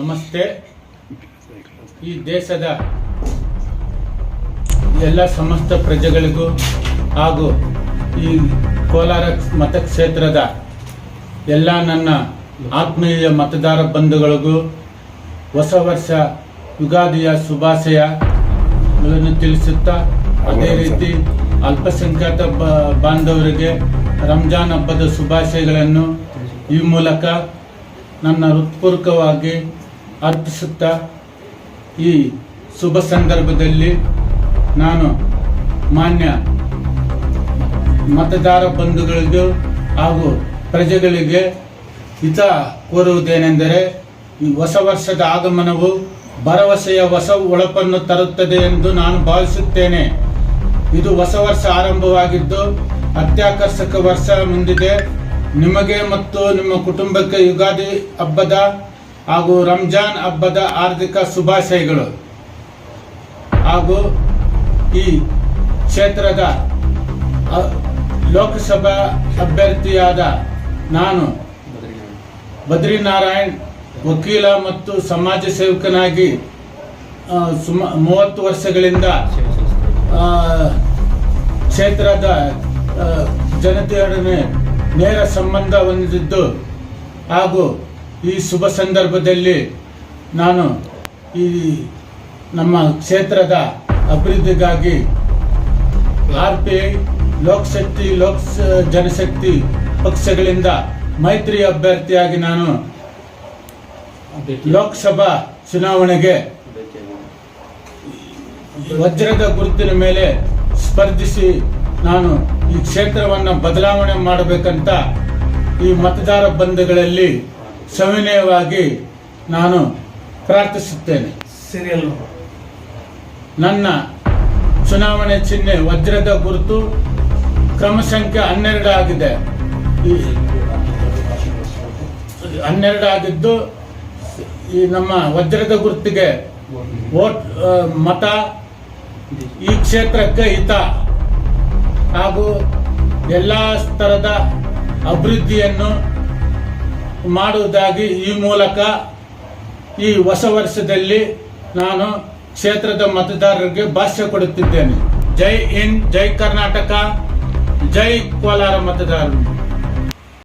ನಮಸ್ತೆ. ಈ ದೇಶದ ಎಲ್ಲ ಸಮಸ್ತ ಪ್ರಜೆಗಳಿಗೂ ಹಾಗೂ ಈ ಕೋಲಾರ ಮತಕ್ಷೇತ್ರದ ಎಲ್ಲ ನನ್ನ ಆತ್ಮೀಯ ಮತದಾರ ಬಂಧುಗಳಿಗೂ ಹೊಸ ವರ್ಷ ಯುಗಾದಿಯ ಶುಭಾಶಯ ತಿಳಿಸುತ್ತಾ, ಅದೇ ರೀತಿ ಅಲ್ಪಸಂಖ್ಯಾತ ಬಾಂಧವರಿಗೆ ರಂಜಾನ್ ಹಬ್ಬದ ಶುಭಾಶಯಗಳನ್ನು ಈ ಮೂಲಕ ನನ್ನ ಹೃತ್ಪೂರ್ವಕವಾಗಿ ಅರ್ಪಿಸುತ್ತಾ ಈ ಶುಭ ಸಂದರ್ಭದಲ್ಲಿ ನಾನು ಮಾನ್ಯ ಮತದಾರ ಬಂಧುಗಳಿಗೂ ಹಾಗೂ ಪ್ರಜೆಗಳಿಗೆ ಹಿತ ಕೋರುವುದೇನೆಂದರೆ ಈ ಹೊಸ ವರ್ಷದ ಆಗಮನವು ಭರವಸೆಯ ಹೊಸ ಒಳಪನ್ನು ತರುತ್ತದೆ ಎಂದು ನಾನು ಭಾವಿಸುತ್ತೇನೆ. ಇದು ಹೊಸ ವರ್ಷ ಆರಂಭವಾಗಿದ್ದು ಅತ್ಯಾಕರ್ಷಕ ವರ್ಷ ಮುಂದಿದೆ. ನಿಮಗೆ ಮತ್ತು ನಿಮ್ಮ ಕುಟುಂಬಕ್ಕೆ ಯುಗಾದಿ ಹಬ್ಬದ ಹಾಗೂ ರಂಜಾನ್ ಹಬ್ಬದ ಹಾರ್ದಿಕ ಶುಭಾಶಯಗಳು. ಹಾಗೂ ಈ ಕ್ಷೇತ್ರದ ಲೋಕಸಭಾ ಅಭ್ಯರ್ಥಿಯಾದ ನಾನು ಬದ್ರಿನಾರಾಯಣ್ ವಕೀಲ ಮತ್ತು ಸಮಾಜ ಸೇವಕನಾಗಿ ಸುಮ, ಮೂವತ್ತು ವರ್ಷಗಳಿಂದ ಕ್ಷೇತ್ರದ ಜನತೆಯೊಡನೆ ನೇರ ಸಂಬಂಧ ಹೊಂದಿದ್ದು ಹಾಗೂ ಈ ಶುಭ ಸಂದರ್ಭದಲ್ಲಿ ನಾನು ಈ ನಮ್ಮ ಕ್ಷೇತ್ರದ ಅಭಿವೃದ್ಧಿಗಾಗಿ R P I Lokshakti Lok Janshakti ಪಕ್ಷಗಳಿಂದ ಮೈತ್ರಿ ಅಭ್ಯರ್ಥಿಯಾಗಿ ನಾನು ಲೋಕಸಭಾ ಚುನಾವಣೆಗೆ ವಜ್ರದ ಗುರುತಿನ ಮೇಲೆ ಸ್ಪರ್ಧಿಸಿ ನಾನು ಈ ಕ್ಷೇತ್ರವನ್ನು ಬದಲಾವಣೆ ಮಾಡಬೇಕಂತ ಈ ಮತದಾರ ಬಂಧುಗಳಲ್ಲಿ ಸವಿನಯವಾಗಿ ನಾನು ಪ್ರಾರ್ಥಿಸುತ್ತೇನೆ. ಸೀರಿಯಲ್ ನನ್ನ ಚುನಾವಣೆ ಚಿಹ್ನೆ ವಜ್ರದ ಗುರುತು ಕ್ರಮ ಸಂಖ್ಯೆ ಹನ್ನೆರಡು ಆಗಿದೆ. ಈ ಹನ್ನೆರಡು ಆಗಿದ್ದು ಈ ನಮ್ಮ ವಜ್ರದ ಗುರುತಿಗೆ ಓಟ್ ಮತ ಈ ಕ್ಷೇತ್ರಕ್ಕೆ ಹಿತ. ಹಾಗೂ ಎಲ್ಲ ಸ್ತರದ ಅಭಿವೃದ್ಧಿಯನ್ನು ಮಾಡುವುದಾಗಿ ಈ ಮೂಲಕ ಈ ಹೊಸ ವರ್ಷದಲ್ಲಿ ನಾನು ಕ್ಷೇತ್ರದ ಮತದಾರರಿಗೆ ಭಾಷ್ಯ ಕೊಡುತ್ತಿದ್ದೇನೆ. ಜೈ ಹಿಂದ್, ಜೈ ಕರ್ನಾಟಕ, ಜೈ ಕೋಲಾರ ಮತದಾರರು.